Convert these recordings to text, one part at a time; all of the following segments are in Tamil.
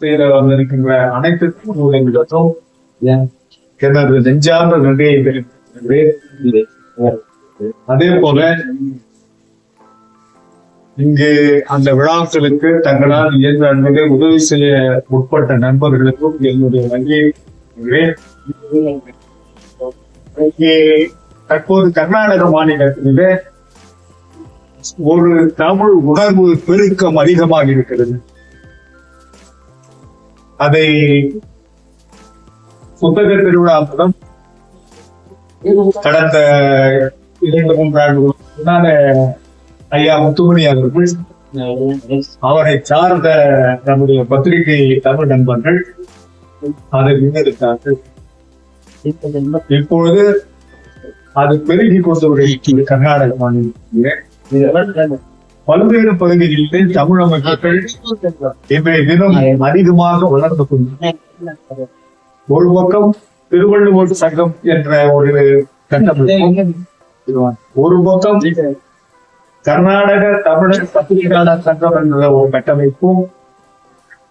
பேர வந்திருக்கின்ற அனைத்து எனது நெஞ்சார்ந்த நன்றியை அதே போல இங்கு அந்த விழாக்களுக்கு தங்களால் இயன்ற அளவிலே உதவி செய்ய உட்பட்ட நண்பர்களுக்கும் என்னுடைய நன்றியை இங்கே தற்போது கர்நாடக மாநிலத்திலே ஒரு தமிழ் உணர்வு பெருக்கம் அதிகமாக இருக்கிறது. அதை புத்தக திருவிழா மூலம் கடந்த இரண்டு மூன்றாண்டு முன்னால ஐயா முத்துமணி அவர்கள் அவரை சார்ந்த நம்முடைய பத்திரிகை தமிழ் நண்பர்கள் அதை முன்னெடுத்தார்கள். இப்பொழுது அது பெருகி கொண்டு வருகிறது கர்நாடக மாநிலத்திலே பல்வேறு பகுதிகளிலே தமிழ் அமைப்புகள் இன்றைய தினம் அதிகமாக வளர்ந்து கொண்டு ஒரு பக்கம் திருவள்ளுவர் சங்கம் என்ற ஒரு கட்டமைப்பும் ஒரு பக்கம் கர்நாடக தமிழர் பத்திரிகையாளர் சங்கம் என்ற ஒரு கட்டமைப்பும்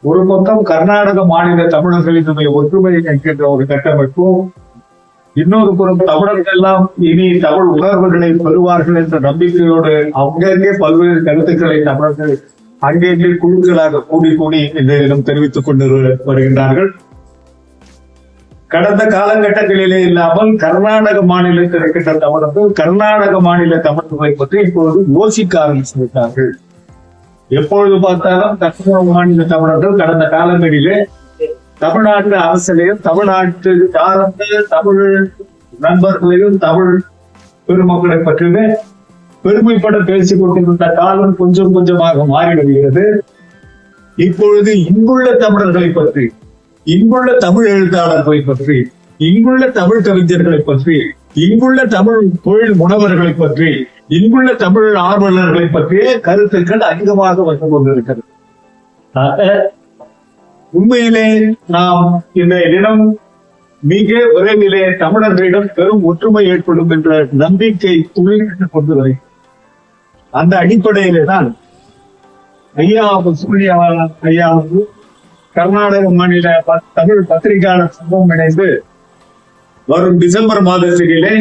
ஒரு பக்கம் கர்நாடக மாநில தமிழர்களினுடைய ஒற்றுமையை என்கின்ற ஒரு கட்டமைப்பும் இன்னொரு புறம் தமிழர்கள் எல்லாம் இனி தமிழ் உணர்வுகளை பெறுவார்கள் என்ற நம்பிக்கையோடு அங்கங்கே பல்வேறு கருத்துக்களை தமிழர்கள் அங்கங்கே குழுக்களாக கூடி கூடி இந்த தெரிவித்துக் கொண்டு வருகின்றார்கள். கடந்த காலகட்டங்களிலே இல்லாமல் கர்நாடக மாநிலத்தில் இருக்கின்ற தமிழர்கள் கர்நாடக மாநில தமிழர்களை பற்றி இப்பொழுது யோசிக்க ஆரம்பித்துவிட்டார்கள் எப்பொழுது பார்த்தாலும் கர்நாடக மாநில தமிழர்கள் கடந்த காலங்களிலே தமிழ்நாட்டு அரசியலையும் தமிழ்நாட்டு சார்ந்த தமிழ் நண்பர்களையும் தமிழ் பெருமக்களை பற்றியுமே பெருமைப்பட பேசிக் கொண்டிருந்த காலம் கொஞ்சம் கொஞ்சமாக மாறி வருகிறது. இப்பொழுது இங்குள்ள தமிழர்களை பற்றி இங்குள்ள தமிழ் எழுத்தாளர்களை பற்றி இங்குள்ள தமிழ் கவிஞர்களை பற்றி இங்குள்ள தமிழ் தொழில் முனைவர்களை பற்றி இங்குள்ள தமிழ் ஆர்வலர்களை பற்றிய கருத்துக்கள் அதிகமாக வந்து கொண்டிருக்கிறது. உண்மையிலே நாம் இன்றைய தினம் மிக விரைவிலே தமிழர்களிடம் பெரும் ஒற்றுமை ஏற்படும் என்ற நம்பிக்கை துளிர்விட்டுக் கொண்டு வரை அந்த அடிப்படையிலே தான் ஐயா சூர்யா ஐயா வந்து கர்நாடக மாநில தமிழ் பத்திரிகையாளர் சங்கம் இணைந்து வரும் டிசம்பர் மாதத்திலே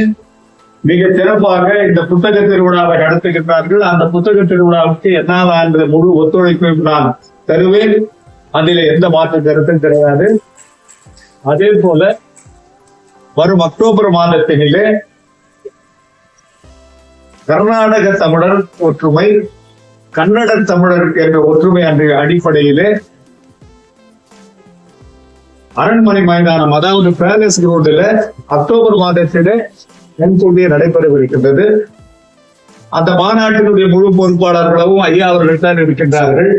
மிக சிறப்பாக இந்த புத்தக திருவிழாவை நடத்துகின்றார்கள். அந்த புத்தக திருவிழாவுக்கு என்னால் என்ற முழு ஒத்துழைப்பையும் நான் தருவேன். அதில் எந்த மாற்று கருத்தும் கிடையாது. அதே போல வரும் அக்டோபர் மாதத்திலே கர்நாடக தமிழர் ஒற்றுமை கன்னட தமிழர் என்ற ஒற்றுமை என்ற அடிப்படையிலே அரண்மனை மைதானம் அதாவது பேலஸ் ரோடுல அக்டோபர் மாதத்திலே முன்கூட்டியே நடைபெறவிருக்கின்றது. அந்த மாநாட்டினுடைய முழு பொறுப்பாளர்களும் ஐயா அவர்கள் தான் இருக்கின்றார்கள்.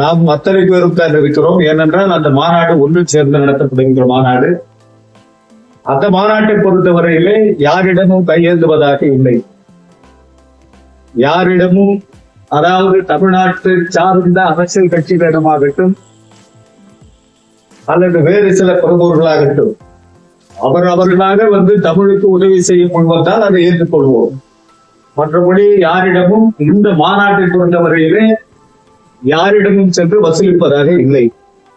நாம் அத்தனை பேரும் தான் இருக்கிறோம். ஏனென்றால் அந்த மாநாடு ஒன்று சேர்ந்து நடத்தப்படுகின்ற மாநாடு. அந்த மாநாட்டை பொறுத்தவரையிலே யாரிடமும் கையேந்துவதாக இல்லை. யாரிடமும் அதாவது தமிழ்நாட்டு சார்ந்த அரசியல் கட்சிகளிடமாகட்டும் அல்லது வேறு சில பிரமுகர்களாகட்டும் அவர் அவர்களாக வந்து தமிழுக்கு உதவி செய்ய முன்வந்தால் அதை ஏற்றுக்கொள்வோம். மற்றபடி யாரிடமும் இந்த மாநாட்டை பொறுத்தவரையிலே யாரிடமும் சென்று வசூலிப்பதாக இல்லை.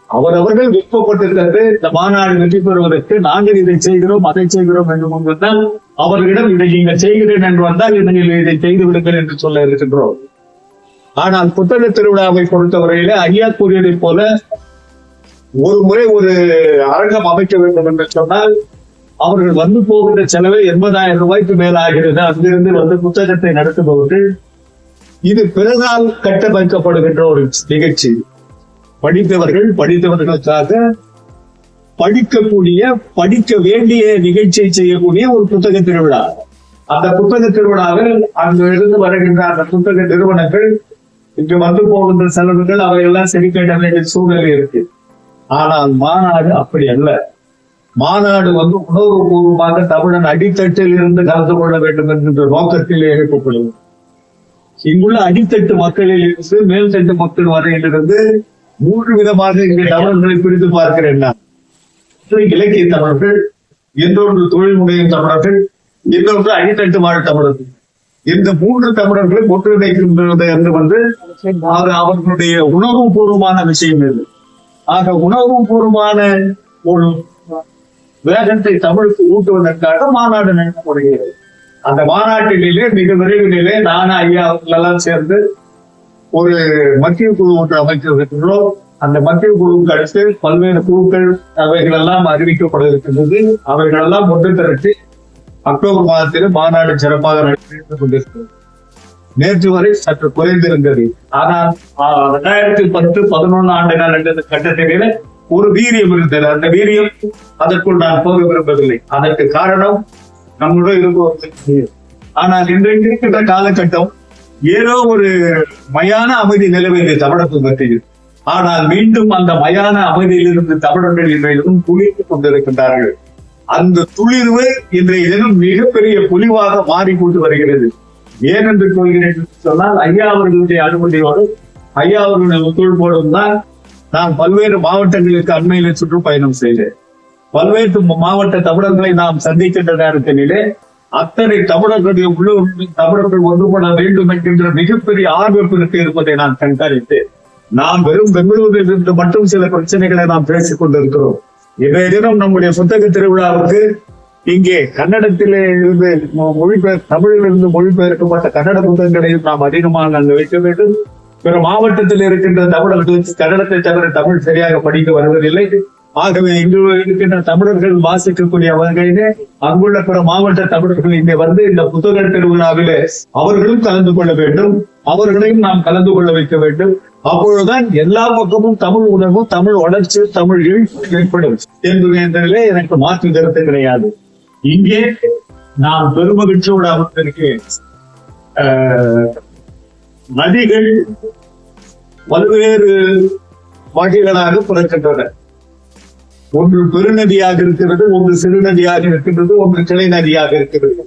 அவரவர்கள் விருப்பப்பட்டிருக்கிறது இந்த மாநாடு வெற்றி பெறுவதற்கு நாங்கள் இதை செய்கிறோம் அதை செய்கிறோம் என்று முன் வந்தால் அவர்களிடம் இதை நீங்கள் செய்கிறேன் என்று வந்தால் நீங்கள் இதை செய்து விடுங்கள் என்று சொல்ல இருக்கின்றோம். ஆனால் புத்தக திருவிழாவை பொறுத்தவரையிலே ஐயா கூறியதைப் போல ஒரு முறை ஒரு அரங்கம் அமைக்க வேண்டும் என்று சொன்னால் அவர்கள் வந்து போகின்ற செலவு எண்பதாயிரம் ரூபாய்க்கு மேலாகிறது. அங்கிருந்து வந்து புத்தகத்தை நடத்துபவர்கள் இது பிறகால் கட்டமைக்கப்படுகின்ற ஒரு நிகழ்ச்சி. படித்தவர்கள் படித்தவர்களுக்காக படிக்கக்கூடிய படிக்க வேண்டிய நிகழ்ச்சியை செய்யக்கூடிய ஒரு புத்தக திருவிழா. அந்த புத்தக திருவிழாவில் அங்கிருந்து வருகின்ற அந்த புத்தக நிறுவனங்கள் இங்கு வந்து போகின்ற செலவுகள் அவையெல்லாம் சரி வேண்டிய சூழ்நிலை இருக்கு. ஆனால் மாநாடு அப்படி அல்ல. மாநாடு வந்து உணர்வுபூர்வமாக தமிழன் அடித்தட்டில் இருந்து கலந்து கொள்ள வேண்டும் என்கின்ற நோக்கத்தில் எழுப்பப்படும் இங்குள்ள அடித்தட்டு மக்களில் இருந்து மேல்தட்டு மக்கள் வரையிலிருந்து மூன்று விதமாக இங்கு தமிழர்களை பிரித்து பார்க்கிறேன் நான். இலக்கிய தமிழர்கள் இன்னொன்று தொழில் முனையும் தமிழர்கள் இன்னொன்று அடித்தட்டு வாழ் தமிழர் இந்த மூன்று தமிழர்களை ஒன்றிணைக்கின்றது என்று வந்து அவர்களுடைய உணர்வுபூர்வமான விஷயம் இது. ஆக உணர்வுபூர்வமான ஒரு வேகத்தை தமிழுக்கு ஊட்டுவதற்காக மாநாடு நடத்தப்படுகிறது அந்த மாநாட்டிலே மிக விரைவிலே நானும் ஐயா அவர்களெல்லாம் சேர்ந்து ஒரு மத்திய குழு ஒன்று அமைத்திருக்கின்றோம். அந்த மத்திய குழுவுக்கு அடுத்து பல்வேறு குழுக்கள் அவைகள் எல்லாம் அறிவிக்கப்பட இருக்கின்றது. அவைகள் எல்லாம் ஒன்று திரட்டி அக்டோபர் மாதத்தில் மாநாடு சிறப்பாக நடைபெற்றுக் கொண்டிருக்கிறது. நேற்று வரை சற்று குறைந்திருந்தது. ஆனால் ஆஹ், ரெண்டாயிரத்தி பத்து பதினொன்னு ஆண்டு நடந்த கட்டத்திலே ஒரு வீரியம் இருந்தது. அந்த வீரியம் அதற்குள் நான் போக விரும்பவில்லை. அதற்கு காரணம் நம்முடன் இருப்பவர்களுக்கு. ஆனால் இன்றைக்கு இருக்கின்ற காலகட்டம் ஏதோ ஒரு மயான அமைதி நிலவியது தமிழகம் பற்றியது ஆனால் மீண்டும் அந்த மயான அமைதியிலிருந்து தமிழர்கள் இன்றையிலும் தினம் கொண்டிருக்கின்றார்கள். அந்த துளிர்வு இன்றைய தினம் மிகப்பெரிய பொலிவாக மாறிக்கொண்டு வருகிறது. ஏன் என்று சொல்கிறேன் சொன்னால் ஐயா அவர்களுடைய அனுமதியோடு ஐயா அவர்களுடைய ஒத்துழைப்போடும் தான் நான் பல்வேறு மாவட்டங்களுக்கு அண்மையில சுற்றுப்பயணம் செய்தேன். பல்வேறு மாவட்ட தமிழர்களை நாம் சந்திக்கின்ற நேரத்திலே அத்தனை தமிழர்களுடைய உள்ளூர் தமிழர்கள் ஒன்றுபட வேண்டும் என்கின்ற மிகப்பெரிய ஆர்வப்பிற்கு இருப்பதை நான் கண்காணித்தேன் நாம் வெறும் பெங்களூரில் இருந்து மட்டும் சில பிரச்சனைகளை நாம் பேசிக் கொண்டிருக்கிறோம். இன்றைய தினம் நம்முடைய புத்தக திருவிழாவுக்கு இங்கே கன்னடத்திலே இருந்து மொழிபெயர் தமிழில் இருந்து மொழிபெயர்க்கப்பட்ட கன்னட புத்தகங்களையும் நாம் அதிகமாக அங்கு வைக்க வேண்டும். பிற மாவட்டத்தில் இருக்கின்ற தமிழர்களுக்கு கன்னடத்தை தவிர தமிழ் சரியாக படிக்க வருவதில்லை. ஆகவே இங்கு இருக்கின்ற தமிழர்கள் வாசிக்கக்கூடிய வகையிலே அங்குள்ள பிற மாவட்ட தமிழர்கள் இங்கே வந்து இந்த புத்தக திருவிழாவிலே அவர்களும் கலந்து கொள்ள வேண்டும். அவர்களையும் நாம் கலந்து கொள்ள வைக்க வேண்டும். அப்பொழுதுதான் எல்லா பக்கமும் தமிழ் உணர்வும் தமிழ் வளர்ச்சி தமிழ் எழுச்சி ஏற்படும். என்பதிலே எனக்கு மாற்று கருத்து கிடையாது. இங்கே நான் பெருமகிழ்ச்சியோடு அமர்ந்திருக்கேன் ஆஹ், நதிகள் பல்வேறு வகைகளாக பிறக்கின்றன. ஒன்று பெருநதியாக இருக்கிறது ஒன்று சிறுநதியாக இருக்கின்றது ஒன்று கிளை நதியாக இருக்கிறது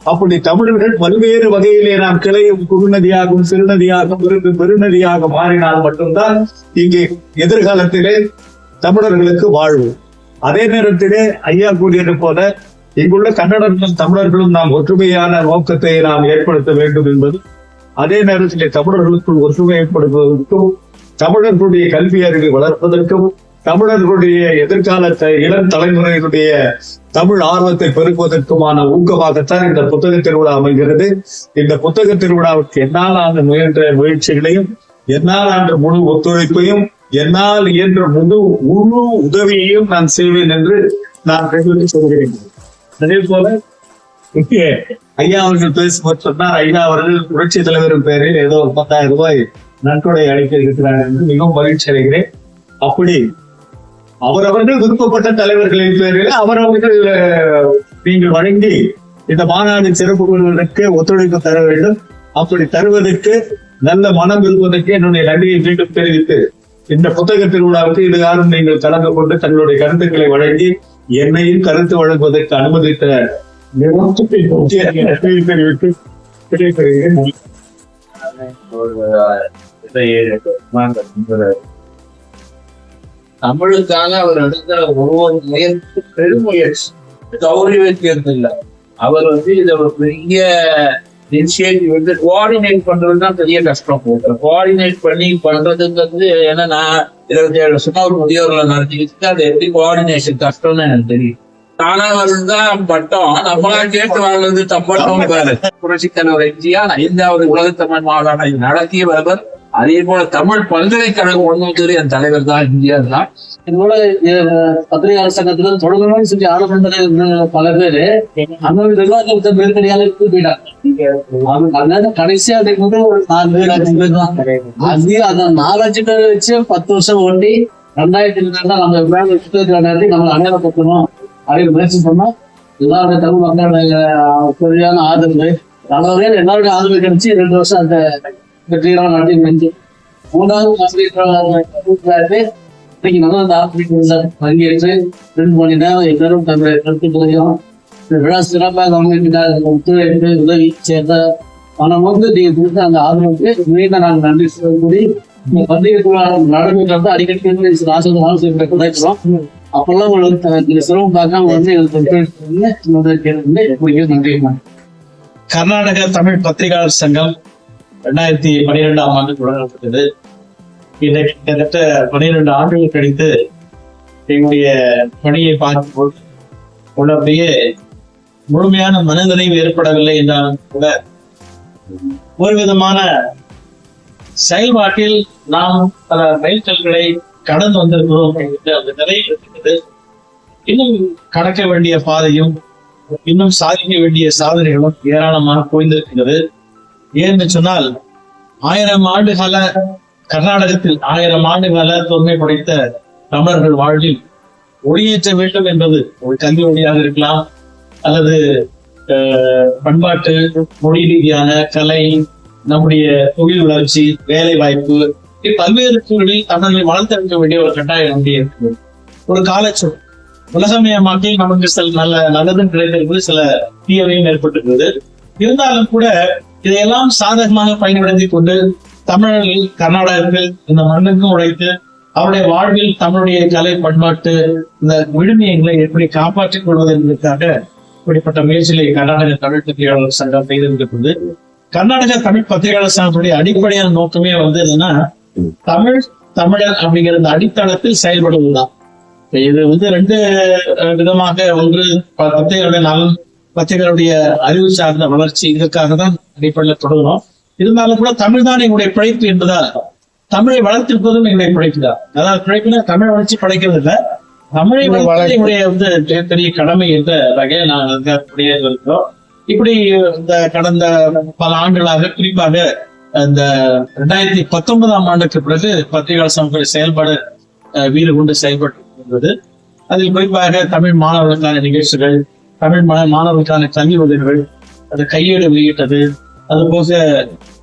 அப்படி தமிழர்கள் பல்வேறு வகையிலே நாம் கிளையும் குறுநதியாகவும் சிறுநதியாகவும் இருந்து பெருநதியாக மாறினால் மட்டும்தான் இங்கே எதிர்காலத்திலே தமிழர்களுக்கு வாழ்வு. அதே நேரத்திலே ஐயா கூறியது போல இங்குள்ள கன்னடர்களும் தமிழர்களும் நாம் ஒற்றுமையான நோக்கத்தை நாம் ஏற்படுத்த வேண்டும் என்பது அதே நேரத்திலே தமிழர்களுக்குள் ஒற்றுமை ஏற்படுத்துவதற்கும் தமிழர்களுடைய கல்வி அறிவை வளர்ப்பதற்கும் தமிழர்களுடைய எதிர்காலத்தை இளம் தலைமுறையினுடைய தமிழ் ஆர்வத்தை பெருக்குவதற்குமான ஊக்கமாகத்தான் இந்த புத்தக திருவிழா அமைகிறது. இந்த புத்தக திருவிழாவுக்கு என்னால் ஆண்டு முயன்ற முயற்சிகளையும் என்னால் ஆண்டு முழு ஒத்துழைப்பையும் என்னால் இயன்ற முழு முழு உதவியையும் நான் செய்வேன் என்று நான் தெரிவித்து சொல்கிறேன். அதே போல ஐயா அவர்கள் பேசும்போது சொன்னார் ஐயா அவர்கள் புரட்சி தலைவரின் பெயரில் ஏதோ ஒரு பத்தாயிரம் ரூபாய் நன்கொடை அளிக்க இருக்கிறார் என்று மிகவும் மகிழ்ச்சி அடைகிறேன். அப்படி அவரவர்கள் விருப்பப்பட்ட தலைவர்களின் பேரில் அவரவர்கள் நீங்கள் வழங்கி இந்த மாநாடு சிறப்பு ஒத்துழைப்பு தர வேண்டும். அப்படி தருவதற்கு நல்ல மனம் இருப்பதற்கு என்னுடைய நன்றியை மீண்டும் தெரிவித்து இந்த புத்தக திருவிழாவுக்கு இது யாரும் நீங்கள் கலந்து கொண்டு தங்களுடைய கருத்துக்களை வழங்கி என்னையும் கருத்து வழங்குவதற்கு அனுமதித்த நிறுவனத்தை தெரிவித்து தமிழுக்காக அவர் எடுத்த ஒவ்வொரு முயற்சி பெருமுயற்சி கௌரி அவர் வந்து இதை ஒரு பெரிய இனிஷியேட்டிவ் வந்து கோஆர்டினேட் பண்றது தான் பெரிய கஷ்டம். கோஆர்டினேட் பண்ணி பண்றதுங்கிறது ஏன்னா நான் இருபத்தி ஏழு வருஷமா ஒரு முதியோர்களை நடத்திக்கிட்டு அது எப்படி கோஆர்டினேஷன் கஷ்டம்னு எனக்கு தெரியும். தானா வருதுதான் பட்டம். நம்மளா கேட்டு வாழ்றது தப்பட்டம் பாரு. புரட்சி தலைவர் எம்ஜிஆர் ஐந்தாவது உலக தமிழ் மாநாட்டை நடத்தியவர் அதே போல தமிழ் பல்கலைக்கழகம் ஒன்று என் தலைவர் தான் எம்ஜிஆர் தான். இதோட பத்திரிகையாளர் சங்கத்துல தொடர்ந்து சொல்லி ஆரம்பிச்சது பல பேரு அந்த நிர்வாகத்தை மேற்கடியால போயிட்டாங்க அதனால கடைசியா அதுக்கு வந்து ஒரு நாலு பேர் அஞ்சு பேர் தான். அது அந்த நாலஞ்சு பேர் வச்சு பத்து வருஷம் ஓட்டி ரெண்டாயிரத்தி ரெண்டு நம்ம மேல புத்தகத்தை அடையாளப்படுத்தணும் அப்படின்னு முயற்சி பண்ணோம். எல்லாருடைய தமிழ் மக்களுடைய சரியான ஆதரவு பல எல்லாருடைய ஆதரவு கிடைச்சு ரெண்டு வருஷம் அந்த வெற்றிகரமாக நடத்தி முடிஞ்சு மூணாவது இன்னைக்கு நல்லா அந்த ஆசிரியர் பங்கேற்று ரெண்டு மணி நேரம் எல்லாரும் தங்களுடைய கருத்துக்களையும் விழா சிறப்பாக கவனிக்கிறார் ஒத்துழைப்பு உதவி சேர்ந்த பணம் வந்து நீங்க கொடுத்த அந்த ஆதரவுக்கு மீண்டும் நாங்கள் நன்றி சொல்லி இந்த பந்தய நடந்துட்டு அடிக்கடி ஆசிரியர் ஆலோசனை கிடைக்கிறோம் அப்பெல்லாம் உங்களுக்கு சிரமம் பார்க்காம வந்து எங்களுக்கு நன்றி கர்நாடக தமிழ் பத்திரிகையாளர் சங்கம் ரெண்டாயிரத்தி பன்னிரெண்டாம் ஆண்டு தொடங்கப்பட்டது இன்னைக்கு கிட்டத்தட்ட பன்னிரெண்டு ஆண்டுகள் கழித்து எங்களுடைய பணியை பார்க்கும்போது உள்ளபடியே முழுமையான மனநிறைவு ஏற்படவில்லை என்றாலும் கூட ஒரு விதமான செயல்பாட்டில் நாம் பல மைல்கல்களை கடந்து வந்திருக்கிறோம் என்று அந்த நிறைவு இருக்கிறது இன்னும் கடக்க வேண்டிய பாதையும் இன்னும் சாதிக்க வேண்டிய சாதனைகளும் ஏராளமாக குவிந்திருக்கிறது. ஏன்னு சொன்னால் ஆயிரம் ஆண்டு கால கர்நாடகத்தில் ஆயிரம் ஆண்டு தொன்மை படைத்த தமிழர்கள் வாழ்வில் ஒளியேற்ற வேண்டும் என்பது ஒரு கல்வி வழியாக இருக்கலாம். அல்லது பண்பாட்டு மொழி ரீதியான கலை நம்முடைய தொழில் வளர்ச்சி வேலை வாய்ப்பு பல்வேறு சூழலில் தமிழர்களை வளர்த்தெடுக்க வேண்டிய ஒரு கட்டாயம் நம்முடைய இருக்குது. ஒரு காலச்சொல். உலகமயமாக்கி நமக்கு சில நல்ல நல்லதும் கிடைத்திருக்கிறது சில தீயவையும் ஏற்பட்டிருக்கிறது. இருந்தாலும் கூட இதையெல்லாம் சாதகமாக பயன்படுத்தி கொண்டு தமிழர்கள் கர்நாடகர்கள் இந்த மண்ணுக்கும் உழைத்து அவருடைய வாழ்வில் தமிழுடைய கலை பண்பாட்டு இந்த விழுமியங்களை எப்படி காப்பாற்றிக் கொள்வது என்பதற்காக இப்படிப்பட்ட முயற்சிகளை கர்நாடக தமிழ் பத்திரிகையாளர் சங்கம் செய்திருக்கிறது கர்நாடக தமிழ் பத்திரிகையாளர் சங்கத்துடைய அடிப்படையான நோக்கமே வந்து என்னன்னா தமிழ் தமிழர் அப்படிங்கிற இந்த அடித்தளத்தில் செயல்படுவதுதான். இது வந்து ரெண்டு விதமாக ஒன்று ப- பத்திரிகைகளுடைய நலன் பத்திரிகைகளுடைய அறிவு சார்ந்த வளர்ச்சி இதற்காக தான் அடிப்படையில் தொடங்கணும் இருந்தாலும் கூட தமிழ் தான் எங்களுடைய பிழைப்பு என்பதால் தமிழை வளர்த்திருப்பதும் எங்களுடைய பிழைப்பு தான். அதாவது பிழைப்புனா தமிழ் வளர்ச்சி படைக்கிறது இல்ல. தமிழை வளர்ப்பது எங்களுடைய வந்து மிகப்பெரிய கடமை என்ற நாங்கள் வந்து அப்படியே இருக்கிறோம். இப்படி இந்த கடந்த பல ஆண்டுகளாக குறிப்பாக இந்த ரெண்டாயிரத்தி பத்தொன்பதாம் ஆண்டுக்கு பிறகு பத்திரிகையாளர் சங்கத்துடைய செயல்பாடு வீறு கொண்டு செயல்பட்டு வருகிறது அதில் குறிப்பாக தமிழ் மாணவர்களுக்கான நிகழ்ச்சிகள் தமிழ் மாணவர்களுக்கான கல்வி உதவிகள் அது கையேடு வெளியிட்டது. அது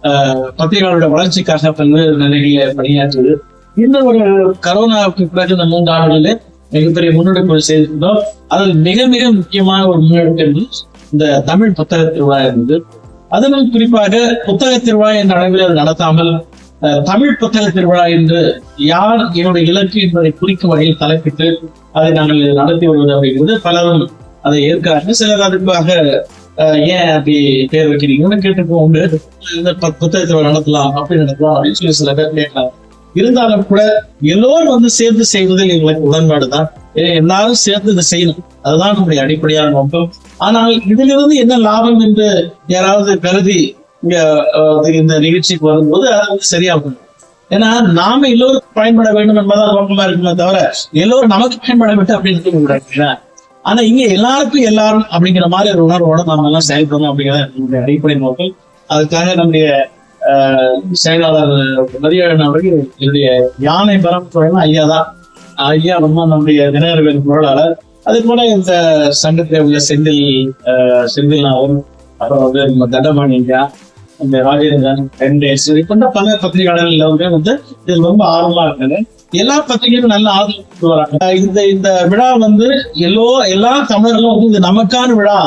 போக பத்திரிகையாளருடைய வளர்ச்சிக்காக பல்வேறு நிலையில பணியாற்றுவது இந்த ஒரு கரோனாவுக்கு பிறகு இந்த மூன்று ஆண்டுகளில் மிகப்பெரிய முன்னெடுப்பு செய்திருந்தோம். அதில் மிக மிக முக்கியமான ஒரு முன்னெடுப்பு என்பது இந்த தமிழ் புத்தக திருவிழா இருந்தது அதிலும் குறிப்பாக புத்தக திருவிழா என்ற அளவில் அது நடத்தாமல் தமிழ் புத்தக திருவிழா என்று யார் என்னுடைய இலக்கு என்பதை குறிக்கும் வகையில் தலைப்பிட்டு அதை நாங்கள் நடத்தி வருவது அப்படிங்கிறது பலரும் அதை ஏற்கிறார்கள். சிலர் அதுக்காக ஏன் அப்படி பேர் வைக்கிறீங்கன்னு கேட்டுக்கோ உண்டு இந்த புத்தகத்தை நடத்தலாம் அப்படி நடத்தலாம் அப்படின்னு சொல்லி சில பேர் கேட்கலாம். இருந்தாலும் கூட எல்லோரும் வந்து சேர்ந்து செய்வதில் எங்களுக்கு உடன்பாடு தான். எல்லாரும் சேர்ந்து இதை செய்யணும். அதுதான் நம்முடைய அடிப்படையான நோக்கம். ஆனால் இதிலிருந்து என்ன லாபம் என்று யாராவது கருதி இங்க இந்த நிகழ்ச்சிக்கு வரும்போது அது வந்து சரியாகும். ஏன்னா நாம எல்லோரும் பயன்பட வேண்டும் என்பதான் நோக்கமா இருக்குமே தவிர எல்லோரும் நமக்கு பயன்பட வேண்டும் அப்படின்னு இருக்க கூடாது ஆனா இங்க எல்லாருக்கும் எல்லாரும் அப்படிங்கிற மாதிரி ஒரு உணர்வோட நாம எல்லாம் செயல்படணும் அப்படிங்கிற நம்முடைய அடிப்படை நோக்கம். அதுக்காக நம்முடைய செயலாளர் மதியழன் அவர்கள் என்னுடைய யானை பரம் சொல்லலாம் ஐயா தான். ஐயா ரொம்ப நம்முடைய தினகரவின் பொருளாளர் அதே போல இந்த சங்கத்தில் உள்ள செந்தில் செந்தில் நாவும் அப்புறம் வந்து நம்ம தண்டபாணி ஐயா இந்த ராஜேந்திரன் வெங்கடேஷ் இப்படி பல பத்திரிகையாளர்கள் எல்லாருமே வந்து இதில் ரொம்ப ஆர்வமா இருந்தது எல்லா பத்திரிகையும் நல்ல ஆதரவு வராங்க. இந்த இந்த விழா வந்து எல்லோ எல்லா தமிழர்களும் வந்து இது நமக்கான விழா.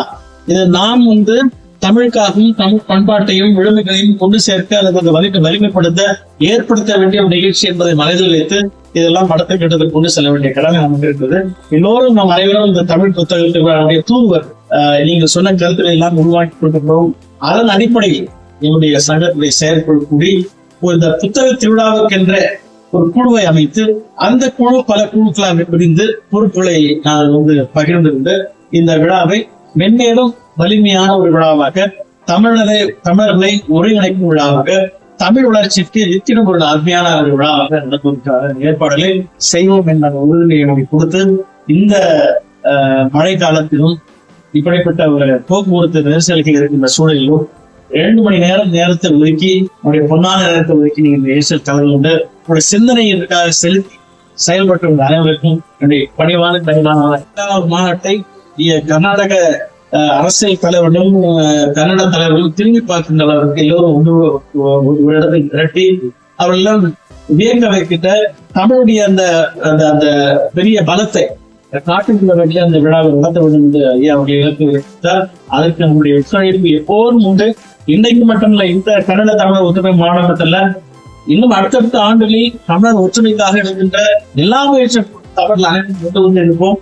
இது நாம் வந்து தமிழுக்காகவும் தமிழ் பண்பாட்டையும் விழுமைகளையும் கொண்டு சேர்க்க அல்லது அந்த வலிமை வலிமைப்படுத்த ஏற்படுத்த வேண்டிய ஒரு நிகழ்ச்சி என்பதை மனதில் வைத்து இதெல்லாம் படத்தை கட்டத்தில் கொண்டு செல்ல வேண்டிய கடமை நமக்கு இருக்குது. எல்லோரும் நம் அனைவரும் இந்த தமிழ் புத்தகத்துடைய தூவர் நீங்க சொன்ன கருத்துக்களை எல்லாம் உருவாக்கி கொடுக்கிறோம் அதன் அடிப்படையில் என்னுடைய சங்கத்துடைய செயற்குழு கூடி ஒரு இந்த புத்தக திருவிழாவுக்கென்ற ஒரு குழுவை அமைத்து அந்த குழு பல குழுக்களாக பிரிந்து பொறுப்புகளை நான் வந்து பகிர்ந்திருந்து இந்த விழாவை மென்மேலும் வலிமையான ஒரு விழாவாக தமிழரை தமிழர்களை ஒருங்கிணைக்கும் விழாவாக தமிழ் வளர்ச்சிக்கு நித்தினம் ஒரு அருமையான ஒரு விழாவாக நடப்பதற்கான ஏற்பாடுகளை செய்வோம் என்ற உறுதியை கொடுத்து இந்த மழை காலத்திலும் இப்படிப்பட்ட ஒரு போக்குவரத்து நெரிசல்கள் இருக்கின்ற சூழலிலும் இரண்டு மணி நேரம் நேரத்தை ஒதுக்கி உங்களுடைய பொன்னான நேரத்தை ஒதுக்கி நீங்க இந்த நெரிசல் கலந்து கொண்டு ஒரு சிந்தனையிற்காக செலுத்தி செயல்பட்டு அனைவருக்கும் என்னுடைய பணிவான தலைவரான மாநாட்டை கர்நாடக அரசியல் தலைவர்களும் கன்னட தலைவர்களும் திரும்பி பார்க்கின்ற அளவிற்கு எல்லோரும் ஒன்று ஒரு இடத்தை திரட்டி அவர்களெல்லாம் வியங்க வைக்கிட்ட தமிழுடைய அந்த அந்த அந்த பெரிய பலத்தை காட்டுக்குள்ள வேண்டிய அந்த விழாவை நடத்த வேண்டும் என்று ஐயா அவருடைய இலக்கு வைத்தார். அதற்கு நம்முடைய ஒத்துழைப்பு எப்போதும் உண்டு. இன்னைக்கு மட்டும் இல்ல இந்த கன்னட தமிழ் ஒத்துமை மாநாட்டத்துல இன்னும் அடுத்தடுத்த ஆண்டுகளில் தமிழர் ஒற்றுமைக்காக இருக்கின்ற எல்லா முயற்சி தவறுகள் அனைவரும் கொண்டு வந்து எடுப்போம்